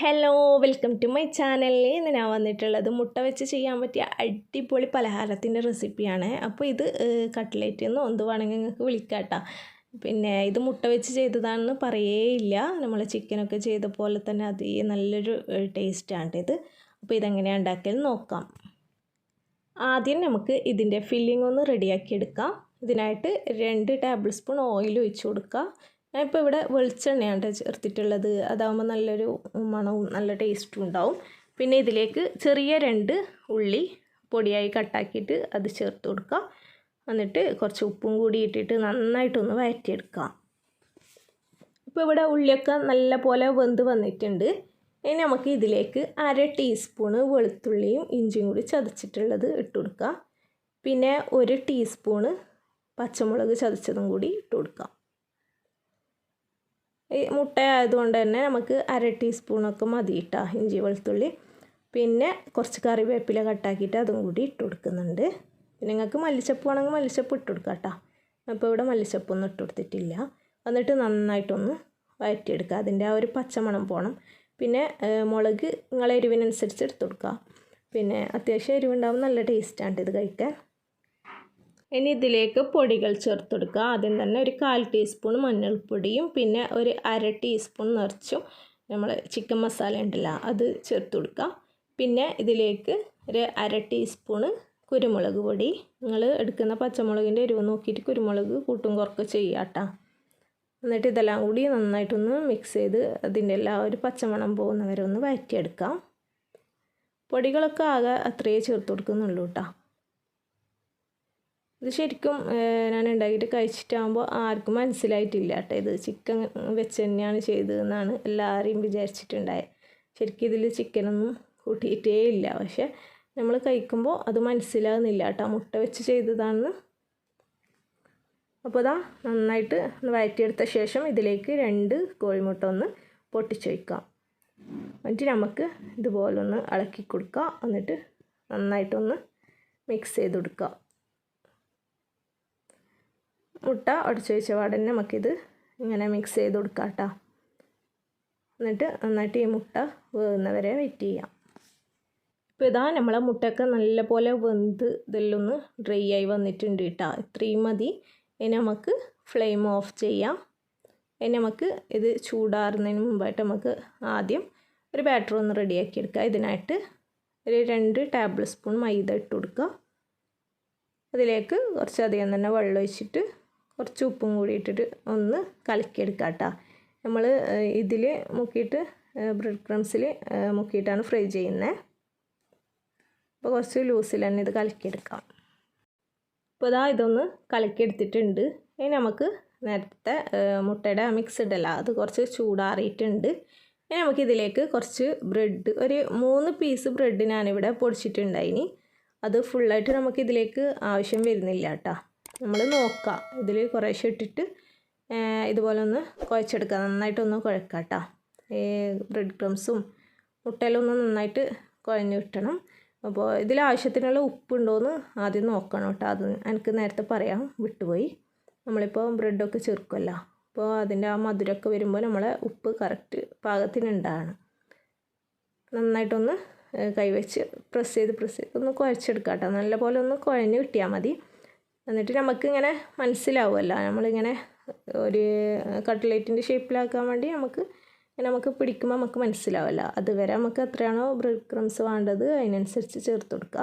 Hello welcome to my ചാനലിൽ ഇന്ന് ഞാൻ വന്നിട്ടുള്ളത് മുട്ട വെച്ച് ചെയ്യാൻ പറ്റിയ അടിപൊളി പലഹാരത്തിന്റെ റെസിപ്പിയാണ് അപ്പോൾ ഇത് കട്ട്ലേറ്റ് എന്ന് എന്ത് വേണമെങ്കിൽ നിങ്ങൾക്ക് വിളിക്കാം കേട്ടോ. പിന്നെ ഇത് മുട്ട വെച്ച് ചെയ്തതാണെന്ന് പറയേയില്ല. നമ്മൾ ചിക്കനൊക്കെ ചെയ്ത പോലെ തന്നെ അതേ നല്ലൊരു ടേസ്റ്റാണ് ഇത്. അപ്പോൾ ഇതെങ്ങനെയാണ് ഉണ്ടാക്കിയത് നോക്കാം. ആദ്യം നമുക്ക് ഇതിന്റെ ഫില്ലിംഗ് ഒന്ന് റെഡിയാക്കി എടുക്കാം. ഇതിനായിട്ട് രണ്ട് ടേബിൾ സ്പൂൺ ഓയിൽ ഒഴിച്ചു കൊടുക്കുക ഞാനിപ്പോൾ ഇവിടെ വെളിച്ചെണ്ണയാണ് ചേർത്തിട്ടുള്ളത്. അതാകുമ്പോൾ നല്ലൊരു മണവും നല്ല ടേസ്റ്റും ഉണ്ടാവും. പിന്നെ ഇതിലേക്ക് ചെറിയ രണ്ട് ഉള്ളി പൊടിയായി കട്ടാക്കിയിട്ട് അത് ചേർത്ത് കൊടുക്കുക എന്നിട്ട് കുറച്ച് ഉപ്പും കൂടി ഇട്ടിട്ട് നന്നായിട്ടൊന്ന് വഴറ്റിയെടുക്കാം ഇപ്പോൾ ഇവിടെ ഉള്ളിയൊക്കെ നല്ല പോലെ വെന്ത് വന്നിട്ടുണ്ട്. ഇനി നമുക്ക് ഇതിലേക്ക് അര ടീസ്പൂണ് വെളുത്തുള്ളിയും ഇഞ്ചിയും കൂടി ചതച്ചിട്ടുള്ളത് ഇട്ട് കൊടുക്കുക പിന്നെ ഒരു ടീസ്പൂണ് പച്ചമുളക് ചതച്ചതും കൂടി ഇട്ട് കൊടുക്കാം. ഈ മുട്ടയായതുകൊണ്ട് തന്നെ നമുക്ക് അര ടീസ്പൂണൊക്കെ മതി കേട്ടോ ഇഞ്ചി വെളുത്തുള്ളി. പിന്നെ കുറച്ച് കറിവേപ്പില കട്ടാക്കിയിട്ട് അതും കൂടി ഇട്ട് കൊടുക്കുന്നുണ്ട്. പിന്നെ നിങ്ങൾക്ക് മല്ലിച്ചപ്പ് വേണമെങ്കിൽ മല്ലിച്ചപ്പ് ഇട്ട് കൊടുക്കാം കേട്ടോ അപ്പോൾ ഇവിടെ മല്ലിച്ചപ്പൊന്നും ഇട്ട് കൊടുത്തിട്ടില്ല. എന്നിട്ട് നന്നായിട്ടൊന്ന് വഴറ്റിയെടുക്കുക അതിന്റെ ആ ഒരു പച്ചമണം പോകണം പിന്നെ മുളക് നിങ്ങളെ എരിവിനനുസരിച്ച് എടുത്ത് കൊടുക്കുക. പിന്നെ അത്യാവശ്യം എരിവുണ്ടാവും നല്ല ടേസ്റ്റാണ് ഇത് കഴിക്കാൻ. ഇനി ഇതിലേക്ക് പൊടികൾ ചേർത്ത് കൊടുക്കുക ആദ്യം തന്നെ ഒരു കാൽ ടീസ്പൂൺ മഞ്ഞൾപ്പൊടിയും പിന്നെ ഒരു അര ടീസ്പൂൺ നിറച്ചും നമ്മൾ ചിക്കൻ മസാല ഉണ്ടല്ലോ അത് ചേർത്ത് കൊടുക്കുക പിന്നെ ഇതിലേക്ക് ഒരു അര ടീസ്പൂണ് കുരുമുളക് പൊടി. നിങ്ങൾ എടുക്കുന്ന പച്ചമുളകിന്റെ എരിവ് നോക്കിയിട്ട് കുരുമുളക് കൂട്ടും കുറക്ക് ചെയ്യാട്ടോ എന്നിട്ട് ഇതെല്ലാം കൂടി നന്നായിട്ടൊന്ന് മിക്സ് ചെയ്ത് അതിന്റെ എല്ലാ ഒരു പച്ചമണം പോകുന്നവരെ ഒന്ന് വഴറ്റിയെടുക്കാം പൊടികളൊക്കെ ആകെ അത്രയേ ചേർത്ത് കൊടുക്കുന്നുള്ളൂ കേട്ടോ. ഇത് ശരിക്കും ഞാൻ ഉണ്ടാക്കിയിട്ട് കഴിച്ചിട്ടാകുമ്പോൾ ആർക്കും മനസ്സിലായിട്ടില്ല കേട്ടോ. ഇത് ചിക്കൻ വെച്ച് തന്നെയാണ് ചെയ്തതെന്നാണ് എല്ലാവരെയും വിചാരിച്ചിട്ടുണ്ടായത് ശരിക്കും ഇതിൽ ചിക്കനൊന്നും കൂട്ടിയിട്ടേ ഇല്ല. പക്ഷെ നമ്മൾ കഴിക്കുമ്പോൾ അത് മനസ്സിലാകുന്നില്ല കേട്ടോ. മുട്ട വെച്ച് ചെയ്തതാണെന്ന്. അപ്പോൾ ഇതാ നന്നായിട്ട് ഒന്ന് വഴറ്റിയെടുത്ത ശേഷം ഇതിലേക്ക് രണ്ട് കോഴിമുട്ട ഒന്ന് പൊട്ടിച്ച് വയ്ക്കാം. എന്നിട്ട് നമുക്ക് ഇതുപോലൊന്ന് ഇളക്കി കൊടുക്കുക എന്നിട്ട് നന്നായിട്ടൊന്ന് മിക്സ് ചെയ്ത് കൊടുക്കുക മുട്ട ഉടച്ച് വെച്ച പാടന്നെ നമുക്കിത് ഇങ്ങനെ മിക്സ് ചെയ്ത് കൊടുക്കാം കേട്ടോ എന്നിട്ട് നന്നായിട്ട് ഈ മുട്ട വേകുന്നവരെ വെയിറ്റ് ചെയ്യാം. ഇപ്പോൾ ഇതാ നമ്മളെ മുട്ടയൊക്കെ നല്ലപോലെ വെന്ത് ഇതിലൊന്ന് ഡ്രൈ ആയി വന്നിട്ടുണ്ട് കേട്ടോ. ഇത്രയും മതി. ഇനി നമുക്ക് ഫ്ലെയിം ഓഫ് ചെയ്യാം. ഇനി നമുക്ക് ഇത് ചൂടാറുന്നതിന് മുമ്പായിട്ട് നമുക്ക് ആദ്യം ഒരു ബാറ്റർ ഒന്ന് റെഡിയാക്കി എടുക്കുക ഇതിനായിട്ട് ഒരു രണ്ട് ടേബിൾ സ്പൂൺ മൈദ ഇട്ട് കൊടുക്കുക അതിലേക്ക് കുറച്ചധികം തന്നെ വെള്ളം ഒഴിച്ചിട്ട് കുറച്ച് ഉപ്പും കൂടി ഇട്ടിട്ട് ഒന്ന് കലക്കിയെടുക്കുക കേട്ടോ നമ്മൾ ഇതിൽ മുക്കിയിട്ട് ബ്രെഡ് ക്രംസിൽ മുക്കിയിട്ടാണ് ഫ്രൈ ചെയ്യുന്നത് അപ്പോൾ കുറച്ച് ലൂസിൽ തന്നെ ഇത് കലക്കിയെടുക്കാം. അപ്പോൾ ഇതാ ഇതൊന്ന് കലക്കിയെടുത്തിട്ടുണ്ട്. ഇനി നമുക്ക് നേരത്തെ മുട്ടയുടെ മിക്സ് ഇടല. അത് കുറച്ച് ചൂടാറിയിട്ടുണ്ട്. ഇനി നമുക്ക് ഇതിലേക്ക് കുറച്ച് ബ്രെഡ് ഒരു മൂന്ന് പീസ് ബ്രെഡ് ഞാനിവിടെ പൊടിച്ചിട്ടുണ്ടായിനി. അത് ഫുള്ളായിട്ട് നമുക്ക് ഇതിലേക്ക് ആവശ്യം വരുന്നില്ല കേട്ടോ നമ്മൾ നോക്കുക ഇതിൽ കുറേശ്ശെ ഇട്ടിട്ട് ഇതുപോലെ ഒന്ന് കുഴച്ചെടുക്കുക നന്നായിട്ടൊന്ന് കുഴക്കുക കേട്ടോ ഈ ബ്രെഡ് ക്രംസും മുട്ടയിലൊന്ന് നന്നായിട്ട് കുഴഞ്ഞു കിട്ടണം. അപ്പോൾ ഇതിൽ ആവശ്യത്തിനുള്ള ഉപ്പുണ്ടോയെന്ന് ആദ്യം നോക്കണം കേട്ടോ. അത് എനിക്ക് നേരത്തെ പറയാം. വിട്ടുപോയി. നമ്മളിപ്പോൾ ബ്രെഡൊക്കെ ചേർക്കുമല്ലോ അപ്പോൾ അതിന്റെ ആ മധുരമൊക്കെ വരുമ്പോൾ നമ്മളെ ഉപ്പ് കറക്റ്റ് പാകത്തിനുണ്ടാണ് നന്നായിട്ടൊന്ന് കൈവച്ച് പ്രസ് ചെയ്ത് പ്രസ് ചെയ്ത് ഒന്ന് കുഴച്ചെടുക്കാം കേട്ടോ നല്ലപോലെ ഒന്ന് കുഴഞ്ഞ് കിട്ടിയാൽ മതി. എന്നിട്ട് നമുക്കിങ്ങനെ മനസ്സിലാവുമല്ലോ. നമ്മളിങ്ങനെ ഒരു കട്ട്ലേറ്റിന്റെ ഷേപ്പിലാക്കാൻ വേണ്ടി നമുക്ക് നമുക്ക് പിടിക്കുമ്പോൾ നമുക്ക് മനസ്സിലാവില്ല അതുവരെ നമുക്ക് എത്രയാണോ ബ്രെഡ് ക്രംസ് വേണ്ടത് അതിനനുസരിച്ച് ചേർത്ത് കൊടുക്കുക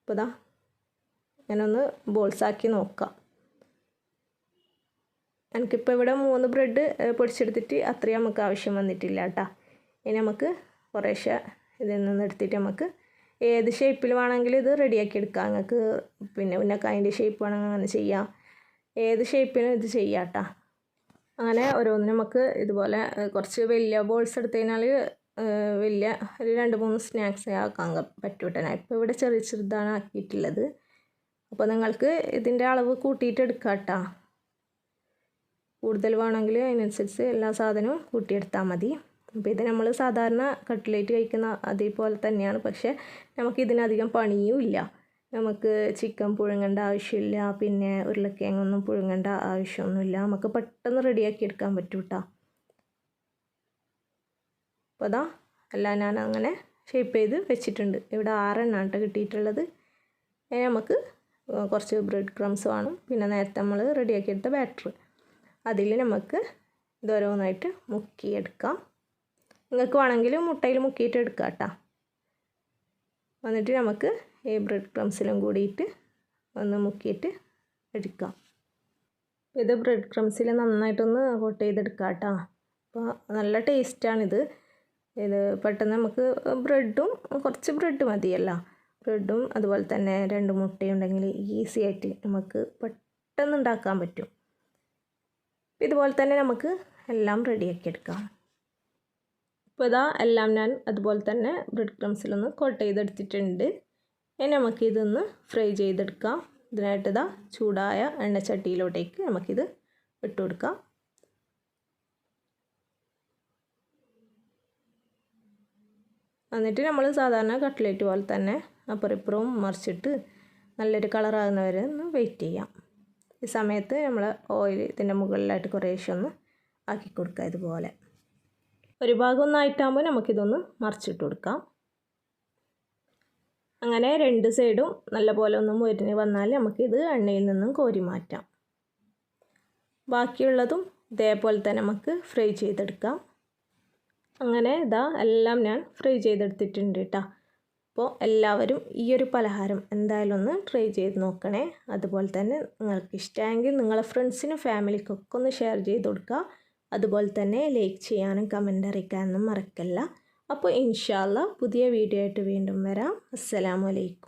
അപ്പോൾ ഇതാ ഇങ്ങനെ ഒന്ന് ബോൾസാക്കി നോക്കാം. എനിക്കിപ്പോൾ ഇവിടെ മൂന്ന് ബ്രെഡ് പൊടിച്ചെടുത്തിട്ട് അത്രയും നമുക്ക് ആവശ്യം വന്നിട്ടില്ല കേട്ടോ. ഇനി നമുക്ക് കുറേശ്ശെ ഇതിൽ നിന്ന് എടുത്തിട്ട് നമുക്ക് ഏത് ഷേപ്പിൽ വേണമെങ്കിലും ഇത് റെഡിയാക്കി എടുക്കാം. നിങ്ങൾക്ക് പിന്നെ ഉന്നക്കായന്റെ ഷേപ്പ് വേണമെങ്കിൽ അങ്ങനെ ചെയ്യാം. ഏത് ഷേപ്പിലും ഇത് ചെയ്യാം കേട്ടോ അങ്ങനെ ഓരോന്നിനും നമുക്ക് ഇതുപോലെ കുറച്ച് വലിയ ബോൾസ് എടുത്തു കഴിഞ്ഞാൽ വലിയ ഒരു രണ്ട് മൂന്ന് സ്നാക്സ് ആക്കാൻ പറ്റും കേട്ടോ ഇപ്പോൾ ഇവിടെ ചെറിയ ചെറുതാണ് ആക്കിയിട്ടുള്ളത്. അപ്പോൾ നിങ്ങൾക്ക് ഇതിന്റെ അളവ് കൂട്ടിയിട്ട് എടുക്കാം കേട്ടോ കൂടുതൽ വേണമെങ്കിൽ അതിനനുസരിച്ച് എല്ലാ സാധനവും കൂട്ടിയെടുത്താൽ മതി. അപ്പോൾ ഇത് നമ്മൾ സാധാരണ കട്ട്ലേറ്റ് കഴിക്കുന്ന അതേപോലെ തന്നെയാണ്. പക്ഷേ നമുക്ക് ഇതിനധികം പണിയും ഇല്ല. നമുക്ക് ചിക്കൻ പുഴുങ്ങേണ്ട ആവശ്യമില്ല. പിന്നെ ഉരുളക്കിഴങ്ങൊന്നും പുഴുങ്ങേണ്ട ആവശ്യമൊന്നുമില്ല. നമുക്ക് പെട്ടെന്ന് റെഡിയാക്കി എടുക്കാൻ പറ്റും കേട്ടോ അപ്പോൾ അതാ അല്ല ഞാൻ അങ്ങനെ ഷേപ്പ് ചെയ്ത് വെച്ചിട്ടുണ്ട്. ഇവിടെ ആറെണ്ണ കേട്ടോ കിട്ടിയിട്ടുള്ളത്. നമുക്ക് കുറച്ച് ബ്രെഡ് ക്രംസ് വേണം. പിന്നെ നേരത്തെ നമ്മൾ റെഡിയാക്കി എടുത്ത ബാറ്റർ. അതിൽ നമുക്ക് ഇതോരോന്നായിട്ട് മുക്കിയെടുക്കാം. നിങ്ങൾക്ക് വേണമെങ്കിൽ മുട്ടയിൽ മുക്കിയിട്ട് എടുക്കാം കേട്ടോ. എന്നിട്ട് നമുക്ക് ഈ ബ്രെഡ് ക്രംസിലും കൂടിയിട്ട് ഒന്ന് മുക്കിയിട്ട് എടുക്കാം. ഇത് ബ്രെഡ് ക്രംസിൽ നന്നായിട്ടൊന്ന് കോട്ട് ചെയ്തെടുക്കാം കേട്ടോ. അപ്പോൾ നല്ല ടേസ്റ്റാണിത്. ഇത് പെട്ടെന്ന് നമുക്ക് ബ്രെഡും കുറച്ച് ബ്രെഡ് മതിയല്ലോ. ബ്രെഡും അതുപോലെ തന്നെ രണ്ട് മുട്ടയും ഉണ്ടെങ്കിൽ ഈസി ആയിട്ട് നമുക്ക് പെട്ടെന്ന് ഉണ്ടാക്കാൻ പറ്റും. ഇതുപോലെ തന്നെ നമുക്ക് എല്ലാം റെഡിയാക്കി എടുക്കാം. ഇപ്പോൾ ഇതാ എല്ലാം ഞാൻ അതുപോലെ തന്നെ ബ്രെഡ് ക്രംസിലൊന്ന് കോട്ട് ചെയ്തെടുത്തിട്ടുണ്ട്. ഇനി നമുക്കിതൊന്ന് ഫ്രൈ ചെയ്തെടുക്കാം. ഇതിനായിട്ട് ഇതാ ചൂടായ എണ്ണച്ചട്ടിയിലോട്ടേക്ക് നമുക്കിത് ഇട്ട് കൊടുക്കാം. എന്നിട്ട് നമ്മൾ സാധാരണ കട്ട്ലേറ്റ് പോലെ തന്നെ അപ്പുറം ഇപ്പുറവും മറിച്ചിട്ട് നല്ലൊരു കളറാകുന്ന വരെ ഒന്ന് വെയിറ്റ് ചെയ്യാം. ഈ സമയത്ത് നമ്മൾ ഓയിൽ ഇതിന്റെ മുകളിലായിട്ട് കുറേശ്ശെ ഒന്ന് ആക്കി കൊടുക്കുക ഇതുപോലെ. ഒരു ഭാഗം ഒന്നായിട്ടാകുമ്പോൾ നമുക്കിതൊന്ന് മറിച്ചിട്ട് കൊടുക്കാം. അങ്ങനെ രണ്ട് സൈഡും നല്ലപോലെ ഒന്ന് മുരിഞ്ഞ് വന്നാൽ നമുക്കിത് എണ്ണയിൽ നിന്നും കോരി മാറ്റാം. ബാക്കിയുള്ളതും ഇതേപോലെ തന്നെ നമുക്ക് ഫ്രൈ ചെയ്തെടുക്കാം. അങ്ങനെ ഇതാ എല്ലാം ഞാൻ ഫ്രൈ ചെയ്തെടുത്തിട്ടുണ്ട് കേട്ടോ. അപ്പോൾ എല്ലാവരും ഈ ഒരു പലഹാരം എന്തായാലും ഒന്ന് ട്രൈ ചെയ്ത് നോക്കണേ. അതുപോലെ തന്നെ നിങ്ങൾക്ക് ഇഷ്ടമെങ്കിൽ നിങ്ങളെ ഫ്രണ്ട്സിനും ഫാമിലിക്കൊക്കെ ഒന്ന് ഷെയർ ചെയ്ത് കൊടുക്കുക. അതുപോലെ തന്നെ ലൈക്ക് ചെയ്യാനും കമന്റ് അറിയിക്കാനും മറക്കല്ല. അപ്പോൾ ഇൻഷാല്ല പുതിയ വീഡിയോ ആയിട്ട് വീണ്ടും വരാം. അസ്സലാമലൈക്കും